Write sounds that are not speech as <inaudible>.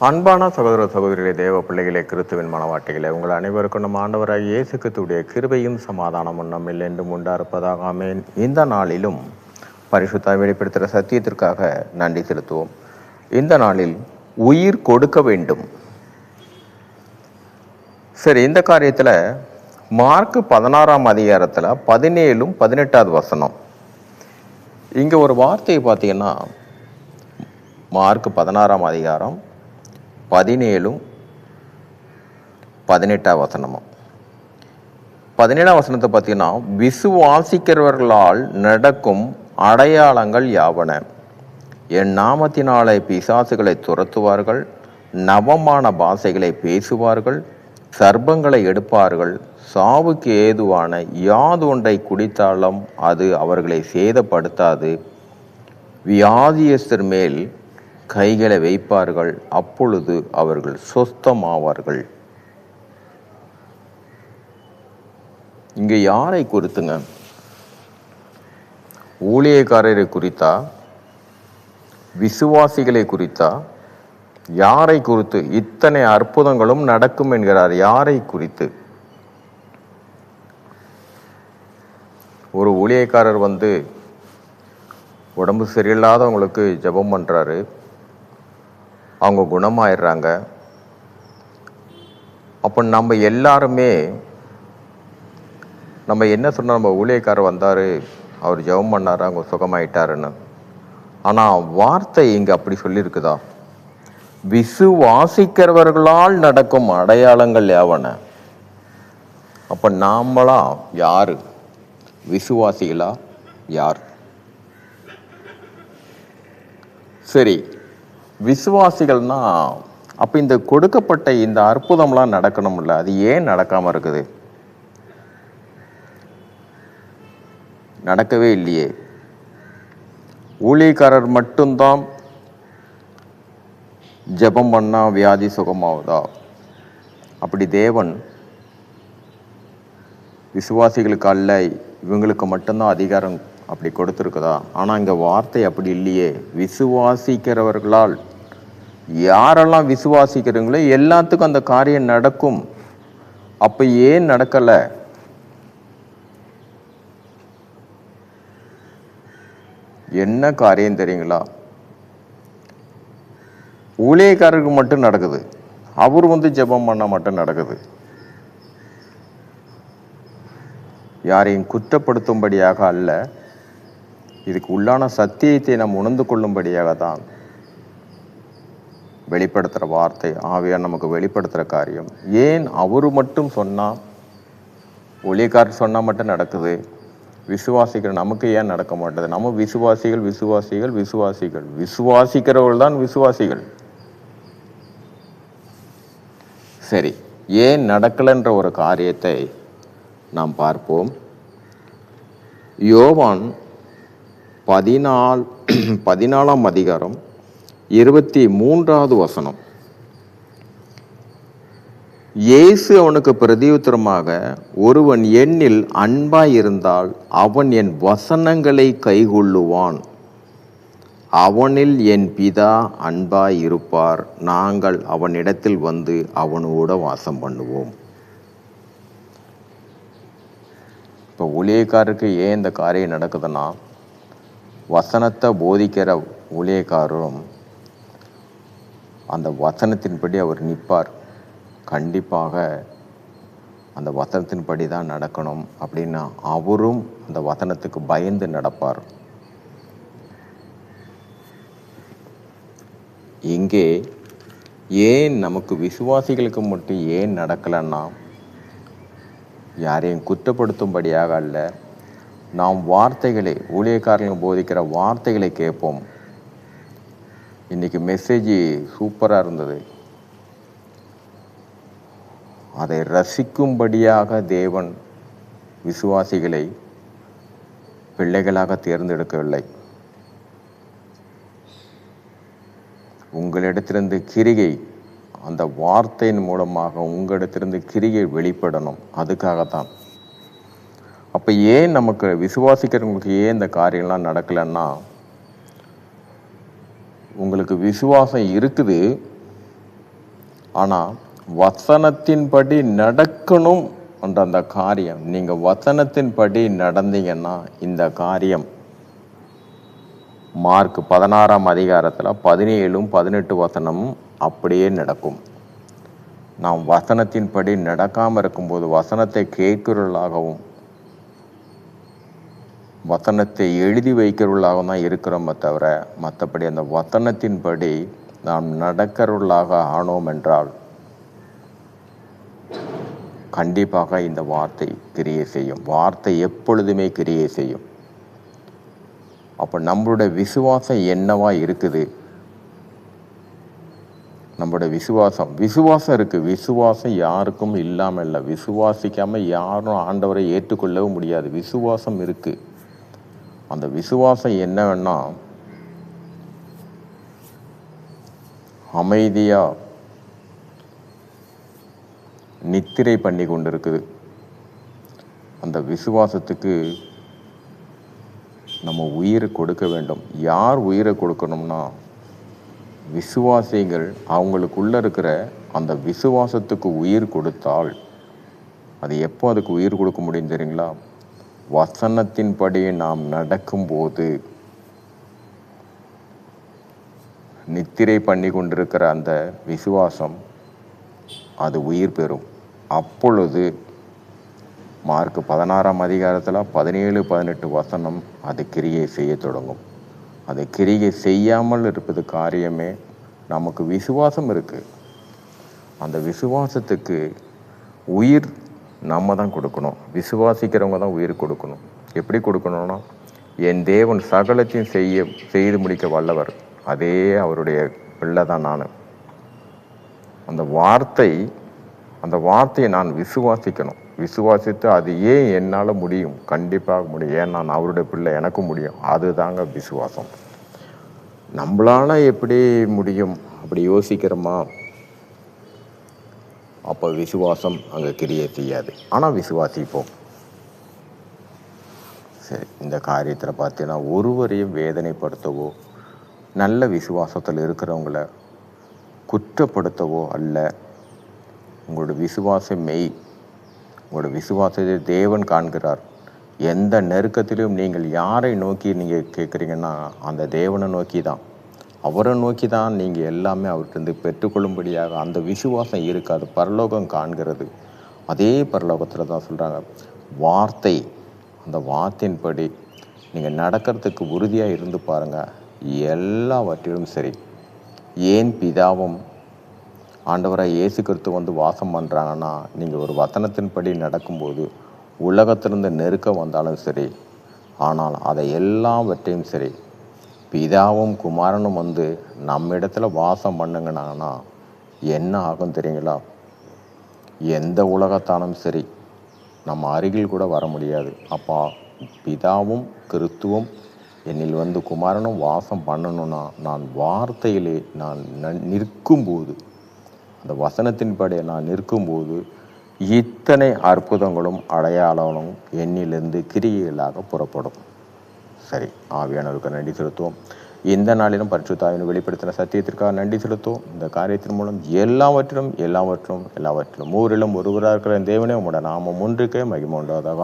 அன்பான சகோதர சகோதரிகளே தேவ பிள்ளைகளே கிறிஸ்துவின் மனவாட்டிகளே உங்கள் அனைவருக்கும் நம்ம ஆண்டவராக இயேசு கிறிஸ்துவுடைய கிருபையும் சமாதானமும் நம்மில் என்றும் உண்டாயிருப்பதாக ஆமென். இந்த நாளிலும் பரிசுத்தாய் வெளிப்படுத்துகிற சத்தியத்திற்காக நன்றி செலுத்துவோம். இந்த நாளில் உயிர் கொடுக்க வேண்டும். சரி இந்த காரியத்தில் மார்க் பதினாறாம் அதிகாரத்தில் பதினேழும் பதினெட்டாவது வசனம். இங்கே ஒரு வார்த்தையை பார்த்தீங்கன்னா மார்க் பதினாறாம் அதிகாரம் பதினேழும் பதினெட்டாம் வசனமும். பதினேழாம் வசனத்தை பார்த்தீங்கன்னா விசுவாசிக்கிறவர்களால் நடக்கும் அடையாளங்கள் யாவன? என் நாமத்தினாலே பிசாசுகளை துரத்துவார்கள் நவமான பாஷைகளை பேசுவார்கள் சர்ப்பங்களை எடுப்பார்கள் சாவுக்கு ஏதுவான யாது ஒன்றை குடித்தாலும் அது அவர்களை சேதப்படுத்தாது. வியாதியஸ்தர் மேல் கைகளை வைப்பார்கள். அப்பொழுது அவர்கள் சொஸ்தமாவார்கள். இங்க யாரை குறித்துங்க? ஊழியக்காரரை குறித்தா? விசுவாசிகளை குறித்தா? யாரை குறித்து? இத்தனை அற்புதங்களும் நடக்கும் என்கிறார். யாரை குறித்து? ஒரு ஊழியக்காரர் வந்து உடம்பு சரியில்லாதவங்களுக்கு ஜெபம் பண்ணுறாரு அவங்க குணமாயிடுறாங்க. அப்போ நம்ம எல்லாருமே நம்ம என்ன சொன்னோம் நம்ம ஊழியக்காரர் வந்தார் அவர் ஜெபம் பண்ணார் அவங்க சுகமாயிட்டாருன்னு. ஆனால் வார்த்தை இங்கே அப்படி சொல்லியிருக்குதா விசுவாசிக்கிறவர்களால் நடக்கும் அடையாளங்கள் யாவன? அப்போ நாமளா யார்? விசுவாசிகளா யார்? சரி விசுவாசிகள்னா அப்போ இந்த கொடுக்கப்பட்ட இந்த அற்புதம்லாம் நடக்கணும்ல அது ஏன் நடக்காமல் இருக்குது? நடக்கவே இல்லையே. ஊழியக்காரர் மட்டும்தான் ஜெபம் பண்ணால் வியாதி சுகமாகுதா? அப்படி தேவன் விசுவாசிகளுக்கு அல்ல இவங்களுக்கு மட்டும்தான் அதிகாரம் அப்படி கொடுத்துருக்குதா? ஆனால் இங்கே வார்த்தை அப்படி இல்லையே. விசுவாசிக்கிறவர்களால் யாரெல்லாம் விசுவாசிக்கிறீங்களோ எல்லாத்துக்கும் அந்த காரியம் நடக்கும். அப்போ ஏன் நடக்கலை? என்ன காரியம் தெரியுங்களா? ஊழியக்காரருக்கு மட்டும் நடக்குது. அவர் வந்து ஜெபம் பண்ண மட்டும் நடக்குது. யாரையும் குற்றப்படுத்தும்படியாக அல்ல. இதுக்கு உள்ளான சத்தியத்தை நாம் உணர்ந்து கொள்ளும்படியாக தான் வெளிப்படுத்துகிற வார்த்தை ஆவியார் நமக்கு வெளிப்படுத்துகிற காரியம். ஏன் அவரு மட்டும் சொன்னால் ஒளியக்காரர் சொன்னால் மட்டும் நடக்குது? விசுவாசிகள் நமக்கு ஏன் நடக்க மாட்டேது? நம்ம விசுவாசிகள் விசுவாசிகள் விசுவாசிகள். விசுவாசிக்கிறவர்கள் தான் விசுவாசிகள். சரி ஏன் நடக்கலைன்ற ஒரு காரியத்தை நாம் பார்ப்போம். யோவான் பதினால் <clears throat> பதினாலாம் அதிகாரம் இருபத்தி மூன்றாவது வசனம். இயேசு அவனுக்கு பிரதியுத்தரமாக ஒருவன் என்னில் அன்பாயிருந்தால் அவன் என் வசனங்களை கைகொள்ளுவான். அவனில் என் பிதா அன்பாய் இருப்பார். நாங்கள் அவனிடத்தில் வந்து அவனோட வாசம் பண்ணுவோம். இப்போ ஊழியக்காருக்கு ஏன் இந்த காரியம் நடக்குதுன்னா வசனத்தை போதிக்கிற ஊழியக்காரரும் அந்த வசனத்தின்படி அவர் நிற்பார். கண்டிப்பாக அந்த வசனத்தின்படி தான் நடக்கணும் அப்படின்னா அவரும் அந்த வசனத்துக்கு பயந்து நடப்பார். இங்கே ஏன் நமக்கு விசுவாசிகளுக்கு மட்டும் ஏன் நடக்கலைன்னா யாரையும் குற்றப்படுத்தும்படியாக அல்ல நாம் வார்த்தைகளை ஊழியக்காரர்களுக்கு போதிக்கிற வார்த்தைகளை கேட்போம். இன்னைக்கு மெசேஜ் சூப்பராக இருந்தது. அதை ரசிக்கும்படியாக தேவன் விசுவாசிகளை பிள்ளைகளாக தேர்ந்தெடுக்கவில்லை. உங்களிடத்திலிருந்து கிரிகை அந்த வார்த்தையின் மூலமாக உங்களிடத்திலிருந்து கிரிகை வெளிப்படணும். அதுக்காகத்தான். அப்போ ஏன் நமக்கு விசுவாசிக்கிறவங்களுக்கு ஏன் இந்த காரியம்லாம் நடக்கலைன்னா உங்களுக்கு விசுவாசம் இருக்குது ஆனால் வசனத்தின்படி நடக்கணும் என்ற அந்த காரியம் நீங்கள் வசனத்தின்படி நடந்தீங்கன்னா இந்த காரியம். மார்க் பதினாறாம் அதிகாரத்தில் பதினேழும் பதினெட்டு வசனமும் அப்படியே நடக்கும். நாம் வசனத்தின்படி நடக்காமல் இருக்கும்போது வசனத்தை கேட்கிறவர்களாகவும் வசனத்தை எழுதி வைக்கிறவர்களாக தான் இருக்கிறோமே தவிர மற்றபடி அந்த வசனத்தின்படி நாம் நடக்கிறவர்களாக ஆனோம் என்றால் கண்டிப்பாக இந்த வார்த்தை கிரியை செய்யும். வார்த்தை எப்பொழுதுமே கிரியை செய்யும். அப்போ நம்மளுடைய விசுவாசம் என்னவா இருக்குது? நம்மளுடைய விசுவாசம் விசுவாசம் இருக்கு. விசுவாசம் யாருக்கும் இல்லாமல் இல்லை. விசுவாசிக்காமல் யாரும் ஆண்டவரை ஏற்றுக்கொள்ளவும் முடியாது. விசுவாசம் இருக்குது அந்த விசுவாசம் என்னன்னா அமைதியாக நித்திரை பண்ணி கொண்டிருக்குது. அந்த விசுவாசத்துக்கு நம்ம உயிரை கொடுக்க வேண்டும். யார் உயிரை கொடுக்கணும்னா விசுவாசிகள் அவங்களுக்குள்ள இருக்கிற அந்த விசுவாசத்துக்கு உயிர் கொடுத்தால் அது எப்போ அதுக்கு உயிர் கொடுக்க முடியும் தெரியுங்களா? வசனத்தின்படி நாம் நடக்கும்போது நித்திரை பண்ணி கொண்டிருக்கிற அந்த விசுவாசம் அது உயிர் பெறும். அப்பொழுது மார்க் பதினாறாம் அதிகாரத்தில் பதினேழு பதினெட்டு வசனம் அது கிரியை செய்ய தொடங்கும். அது கிரியை செய்யாமல் இருப்பது காரியமே நமக்கு விசுவாசம் இருக்குது அந்த விசுவாசத்துக்கு உயிர் நம்ம தான் கொடுக்கணும். விசுவாசிக்கிறவங்க தான் உயிர் கொடுக்கணும். எப்படி கொடுக்கணும்னா என் தேவன் சகலத்தையும் செய்ய செய்து முடிக்க வல்லவர். அதே அவருடைய பிள்ளை தான் நான். அந்த வார்த்தை அந்த வார்த்தையை நான் விசுவாசிக்கணும். விசுவாசித்து அது ஏன் என்னால் முடியும்? கண்டிப்பாக முடியும். ஏன் நான் அவருடைய பிள்ளை எனக்கும் முடியும். அதுதாங்க விசுவாசம். நம்மளால எப்படி முடியும்? அப்படி யோசிக்கிறோமா? அப்போ விசுவாசம் அங்கே கிரியை செய்யாது. ஆனால் விசுவாசிப்போம். சரி இந்த காரியத்தில் பார்த்தீங்கன்னா ஒருவரையும் வேதனைப்படுத்தவோ நல்ல விசுவாசத்தில் இருக்கிறவங்கள குற்றப்படுத்தவோ அல்ல. உங்களோட விசுவாச மெய். உங்களோட விசுவாசத்தை தேவன் காண்கிறார். எந்த நெருக்கத்திலும் நீங்கள் யாரை நோக்கி நீங்கள் கேட்குறீங்கன்னா அந்த தேவனை நோக்கி தான் அவரை நோக்கி தான் நீங்கள் எல்லாமே அவர்கிட்ட பெற்றுக்கொள்ளும்படியாக அந்த விசுவாசம் இருக்காது. பரலோகம் காண்கிறது. அதே பரலோகத்தில் தான் சொல்கிறாங்க வார்த்தை அந்த வார்த்தையின்படி நீங்கள் நடக்கிறதுக்கு உறுதியாக இருந்து பாருங்கள் எல்லாவற்றிலும் சரி. ஏன் பிதாவும் ஆண்டவராக இயேசு கிறிஸ்து வந்து வாசம் பண்ணுறாங்கன்னா நீங்கள் ஒரு வசனத்தின்படி நடக்கும்போது உலகத்திலிருந்து நெருக்கம் வந்தாலும் சரி ஆனால் அதை எல்லாவற்றையும் சரி. பிதாவும் குமாரனும் வந்து நம்ம இடத்துல வாசம் பண்ணுங்கனாங்கன்னா என்ன ஆகும் தெரியுங்களா? எந்த உலகத்தானும் சரி நம்ம அருகில் கூட வர முடியாது. அப்பா பிதாவும் கிறிஸ்துவும் என்னில் வந்து குமாரனும் வாசம் பண்ணணும்னா நான் வார்த்தையிலே நான் நிற்கும்போது அந்த வசனத்தின்படி நான் நிற்கும்போது இத்தனை அற்புதங்களும் அடையாளங்களும் என்னிலிருந்து கிரியைகளாக புறப்படும். சரி ஆவியானவருக்கு நன்றி செலுத்துவோம். இந்த நாளிலும் பரிசுத்தாவின் வெளிப்படுத்தின சத்தியத்திற்காக நன்றி செலுத்துவோம். இந்த காரியத்தின் மூலம் எல்லாவற்றிலும் எல்லாவற்றிலும் எல்லாவற்றிலும் ஊரிலும் ஒருவராக இருக்கிற தேவனே உங்களோட நாமம் ஒன்றுக்கே மகிமை உண்டாதாக